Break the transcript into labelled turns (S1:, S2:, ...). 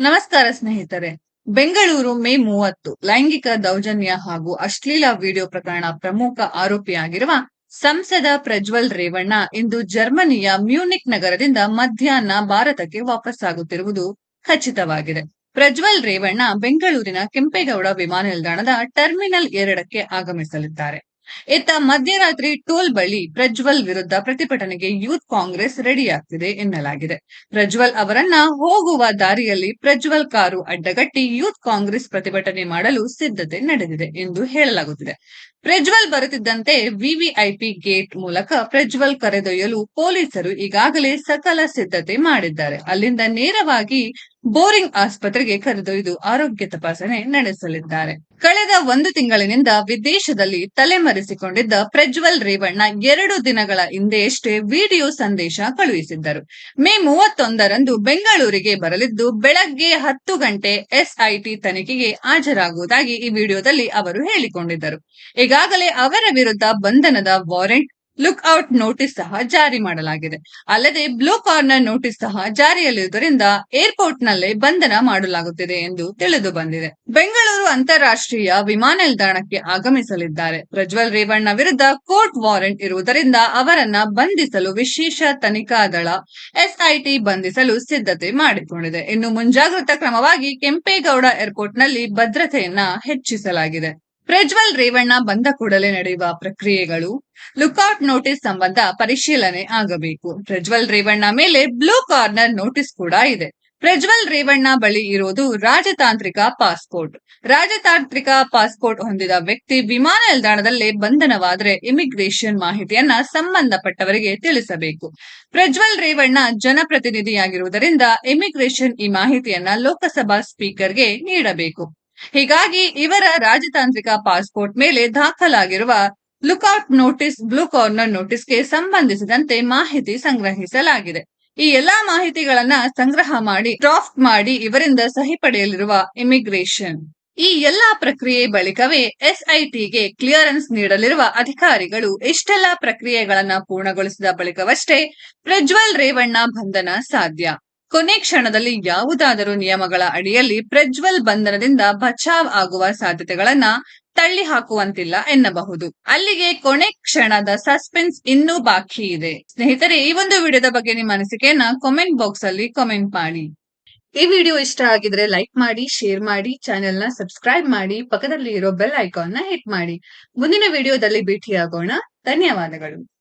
S1: ನಮಸ್ಕಾರ ಸ್ನೇಹಿತರೆ. ಬೆಂಗಳೂರು ಮೇ ಮೂವತ್ತು. ಲೈಂಗಿಕ ದೌರ್ಜನ್ಯ ಹಾಗೂ ಅಶ್ಲೀಲ ವಿಡಿಯೋ ಪ್ರಕರಣ ಪ್ರಮುಖ ಆರೋಪಿಯಾಗಿರುವ ಸಂಸದ ಪ್ರಜ್ವಲ್ ರೇವಣ್ಣ ಇಂದು ಜರ್ಮನಿಯ ಮ್ಯೂನಿಕ್ ನಗರದಿಂದ ಮಧ್ಯಾಹ್ನ ಭಾರತಕ್ಕೆ ವಾಪಸ್ಸಾಗುತ್ತಿರುವುದು ಖಚಿತವಾಗಿದೆ. ಪ್ರಜ್ವಲ್ ರೇವಣ್ಣ ಬೆಂಗಳೂರಿನ ಕೆಂಪೇಗೌಡ ವಿಮಾನ ನಿಲ್ದಾಣದ ಟರ್ಮಿನಲ್ ಎರಡಕ್ಕೆ ಆಗಮಿಸಲಿದ್ದಾರೆ. ಇತ್ತ ಮಧ್ಯರಾತ್ರಿ ಟೋಲ್ ಬಳಿ ಪ್ರಜ್ವಲ್ ವಿರುದ್ಧ ಪ್ರತಿಭಟನೆಗೆ ಯೂತ್ ಕಾಂಗ್ರೆಸ್ ರೆಡಿಯಾಗ್ತಿದೆ ಎನ್ನಲಾಗಿದೆ. ಪ್ರಜ್ವಲ್ ಅವರನ್ನ ಹೋಗುವ ದಾರಿಯಲ್ಲಿ ಪ್ರಜ್ವಲ್ ಕಾರು ಅಡ್ಡಗಟ್ಟಿ ಯೂತ್ ಕಾಂಗ್ರೆಸ್ ಪ್ರತಿಭಟನೆ ಮಾಡಲು ಸಿದ್ಧತೆ ನಡೆದಿದೆ ಎಂದು ಹೇಳಲಾಗುತ್ತಿದೆ. ಪ್ರಜ್ವಲ್ ಬರುತ್ತಿದ್ದಂತೆ ವಿವಿಐಪಿ ಗೇಟ್ ಮೂಲಕ ಪ್ರಜ್ವಲ್ ಕರೆದೊಯ್ಯಲು ಪೊಲೀಸರು ಈಗಾಗಲೇ ಸಕಲ ಸಿದ್ಧತೆ ಮಾಡಿದ್ದಾರೆ. ಅಲ್ಲಿಂದ ನೇರವಾಗಿ ಬೋರಿಂಗ್ ಆಸ್ಪತ್ರೆಗೆ ಕರೆದೊಯ್ದು ಆರೋಗ್ಯ ತಪಾಸಣೆ ನಡೆಸಲಿದ್ದಾರೆ. ಕಳೆದ ಒಂದು ತಿಂಗಳಿನಿಂದ ವಿದೇಶದಲ್ಲಿ ತಲೆಮರೆಸಿಕೊಂಡಿದ್ದ ಪ್ರಜ್ವಲ್ ರೇವಣ್ಣ ಎರಡು ದಿನಗಳ ಹಿಂದೆಯಷ್ಟೇ ವಿಡಿಯೋ ಸಂದೇಶ ಕಳುಹಿಸಿದ್ದರು. ಮೇ ಮೂವತ್ತೊಂದರಂದು ಬೆಂಗಳೂರಿಗೆ ಬರಲಿದ್ದು, ಬೆಳಗ್ಗೆ ಹತ್ತು ಗಂಟೆ ಎಸ್ಐಟಿ ತನಿಖೆಗೆ ಹಾಜರಾಗುವುದಾಗಿ ಈ ವಿಡಿಯೋದಲ್ಲಿ ಅವರು ಹೇಳಿಕೊಂಡಿದ್ದರು. ಈಗಾಗಲೇ ಅವರ ವಿರುದ್ಧ ಬಂಧನದ ವಾರೆಂಟ್ ಲುಕ್ ಔಟ್ ನೋಟಿಸ್ ಸಹ ಜಾರಿ ಮಾಡಲಾಗಿದೆ. ಅಲ್ಲದೆ ಬ್ಲೂ ಕಾರ್ನರ್ ನೋಟಿಸ್ ಸಹ ಜಾರಿಯಲ್ಲಿರುವುದರಿಂದ ಏರ್ಪೋರ್ಟ್ ನಲ್ಲೇ ಬಂಧನ ಮಾಡಲಾಗುತ್ತಿದೆ ಎಂದು ತಿಳಿದು ಬಂದಿದೆ. ಬೆಂಗಳೂರು ಅಂತಾರಾಷ್ಟ್ರೀಯ ವಿಮಾನ ನಿಲ್ದಾಣಕ್ಕೆ ಆಗಮಿಸಲಿದ್ದಾರೆ. ಪ್ರಜ್ವಲ್ ರೇವಣ್ಣ ವಿರುದ್ಧ ಕೋರ್ಟ್ ವಾರೆಂಟ್ ಇರುವುದರಿಂದ ಅವರನ್ನ ಬಂಧಿಸಲು ವಿಶೇಷ ತನಿಖಾ ದಳ, ಎಸ್ಐಟಿ ಬಂಧಿಸಲು ಸಿದ್ಧತೆ ಮಾಡಿಕೊಂಡಿದೆ. ಇನ್ನು ಮುಂಜಾಗ್ರತಾ ಕ್ರಮವಾಗಿ ಕೆಂಪೇಗೌಡ ಏರ್ಪೋರ್ಟ್ನಲ್ಲಿ ಭದ್ರತೆಯನ್ನ ಹೆಚ್ಚಿಸಲಾಗಿದೆ. ಪ್ರಜ್ವಲ್ ರೇವಣ್ಣ ಬಂದ ಕೂಡಲೇ ನಡೆಯುವ ಪ್ರಕ್ರಿಯೆಗಳು ಲುಕೌಟ್ ನೋಟಿಸ್ ಸಂಬಂಧ ಪರಿಶೀಲನೆ ಆಗಬೇಕು. ಪ್ರಜ್ವಲ್ ರೇವಣ್ಣ ಮೇಲೆ ಬ್ಲೂ ಕಾರ್ನರ್ ನೋಟಿಸ್ ಕೂಡ ಇದೆ. ಪ್ರಜ್ವಲ್ ರೇವಣ್ಣ ಬಳಿ ಇರುವುದು ರಾಜತಾಂತ್ರಿಕ ಪಾಸ್ಪೋರ್ಟ್. ರಾಜತಾಂತ್ರಿಕ ಪಾಸ್ಪೋರ್ಟ್ ಹೊಂದಿದ ವ್ಯಕ್ತಿ ವಿಮಾನ ನಿಲ್ದಾಣದಲ್ಲೇ ಬಂಧನವಾದರೆ ಇಮಿಗ್ರೇಷನ್ ಮಾಹಿತಿಯನ್ನ ಸಂಬಂಧಪಟ್ಟವರಿಗೆ ತಿಳಿಸಬೇಕು. ಪ್ರಜ್ವಲ್ ರೇವಣ್ಣ ಜನಪ್ರತಿನಿಧಿಯಾಗಿರುವುದರಿಂದ ಇಮಿಗ್ರೇಷನ್ ಈ ಮಾಹಿತಿಯನ್ನ ಲೋಕಸಭಾ ಸ್ಪೀಕರ್ಗೆ ನೀಡಬೇಕು. ಹೀಗಾಗಿ ಇವರ ರಾಜತಾಂತ್ರಿಕ ಪಾಸ್ಪೋರ್ಟ್ ಮೇಲೆ ದಾಖಲಾಗಿರುವ ಲುಕ್ಔಟ್ ನೋಟಿಸ್, ಬ್ಲೂ ಕಾರ್ನರ್ ನೋಟಿಸ್ಗೆ ಸಂಬಂಧಿಸಿದಂತೆ ಮಾಹಿತಿ ಸಂಗ್ರಹಿಸಲಾಗಿದೆ. ಈ ಎಲ್ಲಾ ಮಾಹಿತಿಗಳನ್ನ ಸಂಗ್ರಹ ಮಾಡಿ, ಡ್ರಾಫ್ಟ್ ಮಾಡಿ ಇವರಿಂದ ಸಹಿ ಪಡೆಯಲಿರುವ ಇಮಿಗ್ರೇಷನ್. ಈ ಎಲ್ಲಾ ಪ್ರಕ್ರಿಯೆ ಬಳಿಕವೇ ಎಸ್ಐಟಿಗೆ ಕ್ಲಿಯರೆನ್ಸ್ ನೀಡಲಿರುವ ಅಧಿಕಾರಿಗಳು ಇಷ್ಟೆಲ್ಲಾ ಪ್ರಕ್ರಿಯೆಗಳನ್ನ ಪೂರ್ಣಗೊಳಿಸಿದ ಬಳಿಕವಷ್ಟೇ ಪ್ರಜ್ವಲ್ ರೇವಣ್ಣ ಬಂಧನ ಸಾಧ್ಯ. ಕೊನೆ ಕ್ಷಣದಲ್ಲಿ ಯಾವುದಾದರೂ ನಿಯಮಗಳ ಅಡಿಯಲ್ಲಿ ಪ್ರಜ್ವಲ್ ಬಂಧನದಿಂದ ಬಚಾವ್ ಆಗುವ ಸಾಧ್ಯತೆಗಳನ್ನ ತಳ್ಳಿ ಹಾಕುವಂತಿಲ್ಲ ಎನ್ನಬಹುದು. ಅಲ್ಲಿಗೆ ಕೊನೆ ಕ್ಷಣದ ಸಸ್ಪೆನ್ಸ್ ಇನ್ನೂ ಬಾಕಿ ಇದೆ. ಸ್ನೇಹಿತರೆ, ಈ ಒಂದು ವಿಡಿಯೋದ ಬಗ್ಗೆ ನಿಮ್ಮ ಅನಿಸಿಕೆಯನ್ನ ಕಾಮೆಂಟ್ ಬಾಕ್ಸ್ ಅಲ್ಲಿ ಕಾಮೆಂಟ್ ಮಾಡಿ. ಈ ವಿಡಿಯೋ ಇಷ್ಟ ಆಗಿದ್ರೆ ಲೈಕ್ ಮಾಡಿ ಶೇರ್ ಮಾಡಿ ಚಾನೆಲ್ನ ಸಬ್ಸ್ಕ್ರೈಬ್ ಮಾಡಿ ಪಕ್ಕದಲ್ಲಿ ಇರೋ ಬೆಲ್ ಐಕಾನ್ನ ಹಿಟ್ ಮಾಡಿ. ಮುಂದಿನ ವಿಡಿಯೋದಲ್ಲಿ ಭೇಟಿಯಾಗೋಣ. ಧನ್ಯವಾದಗಳು.